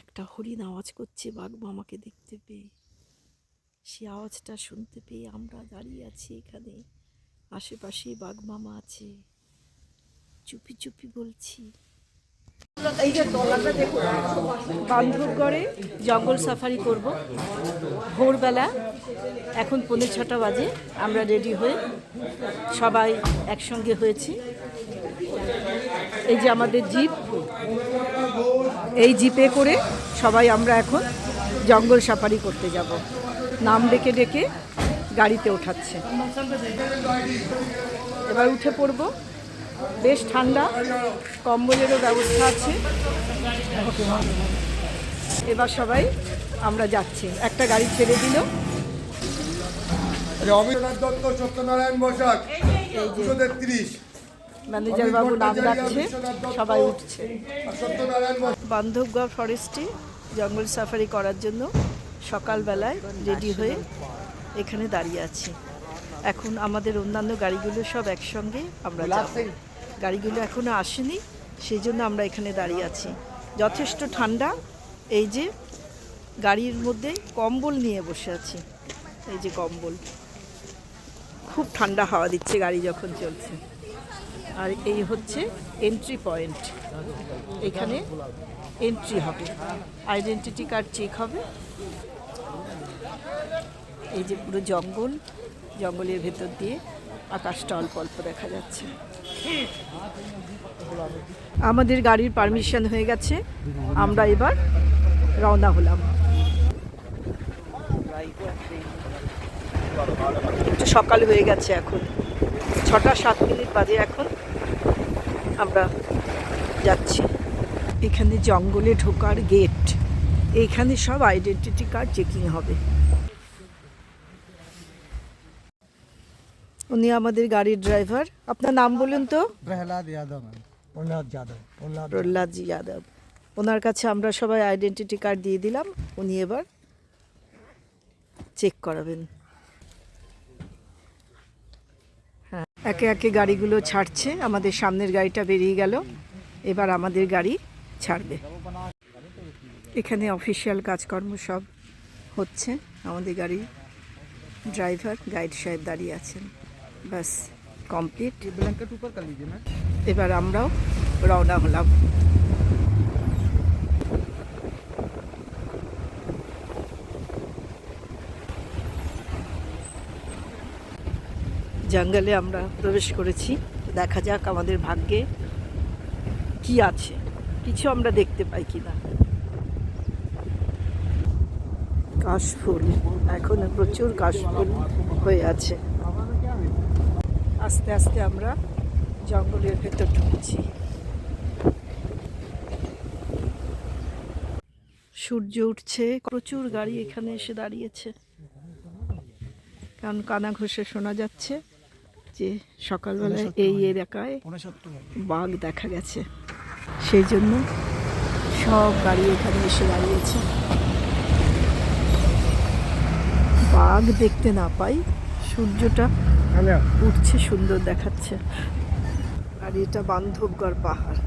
একটা হরিণ আওয়াজ করছে বাঘ মামাকে দেখতে পেয়ে। সে আওয়াজটা শুনতে পেয়ে আমরা দাঁড়িয়ে আছি এখানে। আশেপাশে বাঘ মামা আছে। চুপি চুপি বলছি বান্ধবগড়ে জঙ্গল সাফারি করব। ভোরবেলা এখন পৌনে ছটা বাজে, আমরা রেডি হয়ে সবাই একসঙ্গে হয়েছি। এই যে আমাদের জিপ এই জিপে করে সবাই আমরা এখন জঙ্গল সাফারি করতে যাব। নাম ডেকে ডেকে গাড়িতে ওঠাচ্ছে। এবার উঠে পড়ব। বেশ ঠান্ডা, কম্বলেরও ব্যবস্থা আছে। এবার সবাই আমরা যাচ্ছি। একটা গাড়ি ছেড়ে দিল। অমিতনাথ দত্ত, সত্যনারায়ণ বসাক। দুশো তেত্রিশ। ম্যানেজার বাবু নাম ডাকছে, সবাই উঠছে। বান্ধবগড় ফরেস্টে জঙ্গল সাফারি করার জন্য সকালবেলায় রেডি হয়ে এখানে দাঁড়িয়ে আছি। এখন আমাদের অন্যান্য গাড়িগুলো সব একসঙ্গে আমরা গাড়িগুলো এখনও আসেনি, সেই জন্য আমরা এখানে দাঁড়িয়ে আছি। যথেষ্ট ঠান্ডা, এই যে গাড়ির মধ্যে কম্বল নিয়ে বসে আছি। এই যে কম্বল। খুব ঠান্ডা হাওয়া দিচ্ছে গাড়ি যখন চলছে। আর এই হচ্ছে এন্ট্রি পয়েন্ট এখানে এন্ট্রি হবে। আইডেন্টিটি কার্ড চেক হবে। এই যে পুরো জঙ্গল, জঙ্গলের ভেতর দিয়ে আকাশটা অল্প অল্প দেখা যাচ্ছে। আমাদের গাড়ির পারমিশন হয়ে গেছে। আমরা এবার রওনা হলাম। একটু সকাল হয়ে গেছে এখন। ছটা সাত মিনিট বাজে এখন। আমরা যাচ্ছি। এখানে জঙ্গলে ঢোকার গেট এইখানে সব আইডেন্টিটি কার্ড চেকিং হবে। উনি আমাদের গাড়ির ড্রাইভার আপনার নাম বলুন তো? প্রহ্লাদ যাদব প্রহ্লাদ যাদব। প্রহ্লাদজি যাদব। ওনার কাছে আমরা সবাই আইডেন্টিটি কার্ড দিয়ে দিলাম। উনি এবার চেক করাবেন। একে একে গাড়িগুলো ছাড়ছে আমাদের সামনের গাড়িটা বেরিয়ে গেল এবার আমাদের গাড়ি ছাড়বে। এখানে অফিসিয়াল কাজকর্ম সব হচ্ছে আমাদের গাড়ি ড্রাইভার গাইড সাহেব দাঁড়িয়ে আছেন। Bus complete. এবার আমরাও রওনা হলাম। জঙ্গলে আমরা প্রবেশ করেছি। দেখা যাক আমাদের ভাগ্যে কি আছে। কিছু আমরা দেখতে পাই কিনা। কাশফুল। এখন প্রচুর কাশফুল হয়ে আছে। আস্তে আস্তে আমরা জঙ্গলের ভেতর ঢুকছি। সূর্য উঠছে। প্রচুর গাড়ি এখানে এসে দাঁড়িয়েছে। কারণ কানা ঘষে শোনা যাচ্ছে। যে সকালবেলায় এই এলাকায় বাঘ দেখা গেছে। সেই জন্য সব গাড়ি এখানে এসে দাঁড়িয়েছে। বাঘ দেখতে না পাই সূর্যটা উঠছে সুন্দর দেখাচ্ছে। আর এটা বান্ধবগড় পাহাড়।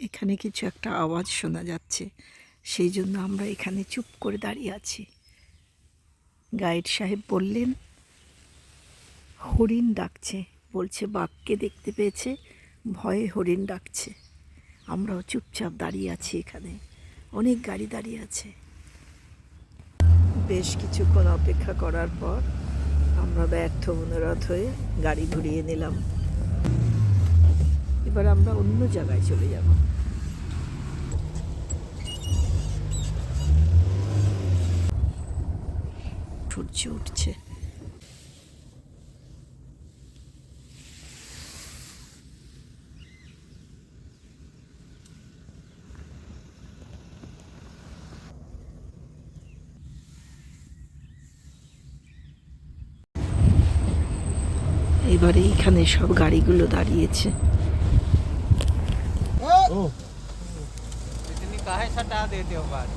এখানে কিছু একটা আওয়াজ শোনা যাচ্ছে। সেই জন্য আমরা এখানে চুপ করে দাঁড়িয়ে আছি। গাইড সাহেব বললেন, হরিণ ডাকছে। বলছে, বাঘকে দেখতে পেয়েছে, ভয়ে হরিণ ডাকছে। আমরাও চুপচাপ দাঁড়িয়ে আছি এখানে। অনেক গাড়ি দাঁড়িয়ে আছে। বেশ কিছুক্ষণ অপেক্ষা করার পর আমরা ব্যর্থ অনুরোধ হয়ে গাড়ি ঘুরিয়ে নিলাম। এবার আমরা অন্য জায়গায় চলে যাব। সূর্য উঠছে। এবারে এখানে সব গাড়িগুলো দাঁড়িয়েছে। हटा देते हो बात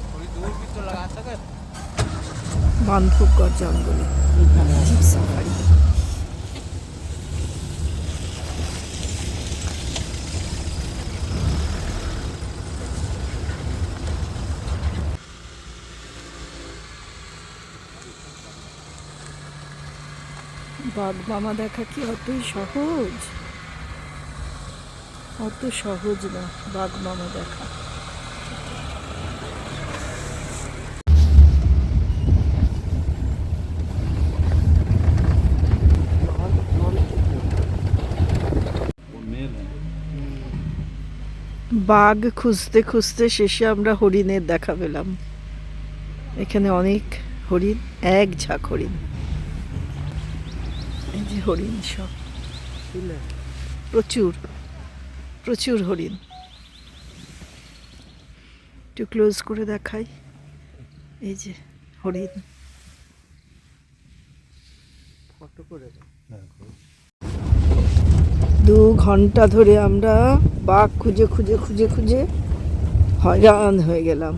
জঙ্গলে বাঘ মামা দেখা কি অতই সহজ? অত সহজ না, বাঘ মামা দেখা। বাঘ খুঁজতে খুঁজতে শেষে আমরা হরিণের দেখা পেলাম। এখানে অনেক হরিণ এক ঝাঁক হরিণ। এই যে হরিণ সব। প্রচুর প্রচুর হরিণ। একটু ক্লোজ করে দেখাই। এই যে হরিণ। দু ঘণ্টা ধরে আমরা বাঘ খুঁজে খুঁজে খুঁজে খুঁজে হয়রান হয়ে গেলাম।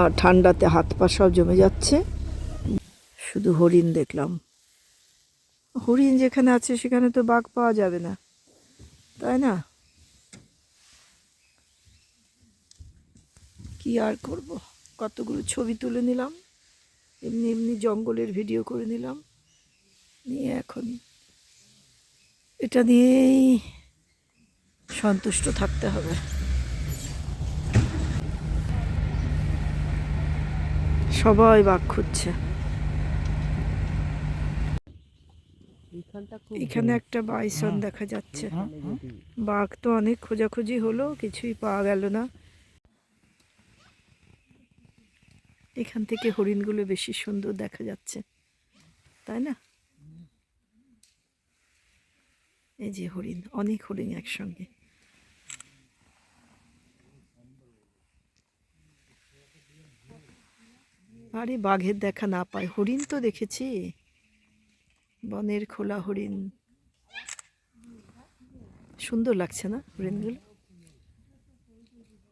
আর ঠান্ডাতে হাত পা সব জমে যাচ্ছে। শুধু হরিণ দেখলাম। হরিণ যেখানে আছে সেখানে তো বাঘ পাওয়া যাবে না। তাই না? কি আর করব? কতগুলো ছবি তুলে নিলাম। এমনি এমনি জঙ্গলের ভিডিও করে নিলাম। নিয়ে এখন এটা দিয়েই সন্তুষ্ট থাকতে হবে। সবাই বাঘ খুঁজছে। এখানে একটা বাইসন দেখা যাচ্ছে। বাঘ তো অনেক খোঁজাখুঁজি হলো কিছুই পাওয়া গেল না। এখান থেকে হরিণগুলো বেশি সুন্দর দেখা যাচ্ছে। তাই না? এই যে হরিণ, অনেক হরিণ একসঙ্গে। আরে বাঘের দেখা না পায়, হরিণ তো দেখেছি। বনের খোলা হরিণ। সুন্দর লাগছে না হরিণগুলো?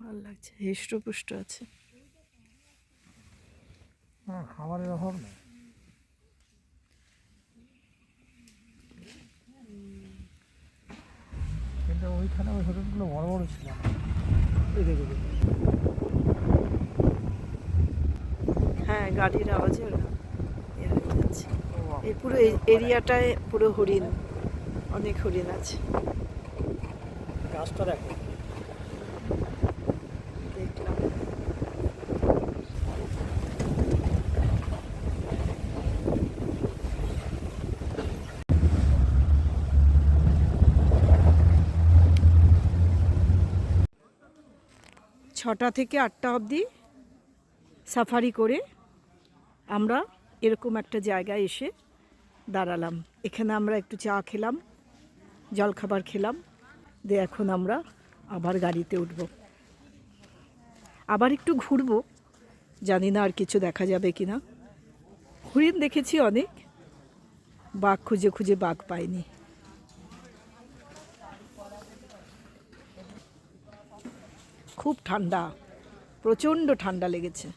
ভালো লাগছে, হৃষ্টপুষ্ট আছে। খাবারের অভাব নেই। কিন্তু ওইখানে ওই হোটেলগুলো বড় বড় ছিল। এই দেখো। হ্যাঁ গাড়ির আওয়াজে ওরা ইয়ে যাচ্ছে। এই পুরো এরিয়াটায় পুরো হরিণ অনেক হরিণ আছে। গাছটা দেখো দেখলাম ছটা থেকে আটটা অবধি সাফারি করে আমরা এরকম একটা জায়গায় এসে দাঁড়ালাম। এখানে আমরা একটু চা খেলাম, জলখাবার খেলাম, দিয়ে এখন আমরা আবার গাড়িতে উঠব। আবার একটু ঘুরবো, জানি না আর কিছু দেখা যাবে কি না হরিণ দেখেছি অনেক, বাঘ খুঁজে খুঁজে বাঘ পাইনি। খুব ঠান্ডা প্রচণ্ড ঠান্ডা লেগেছে।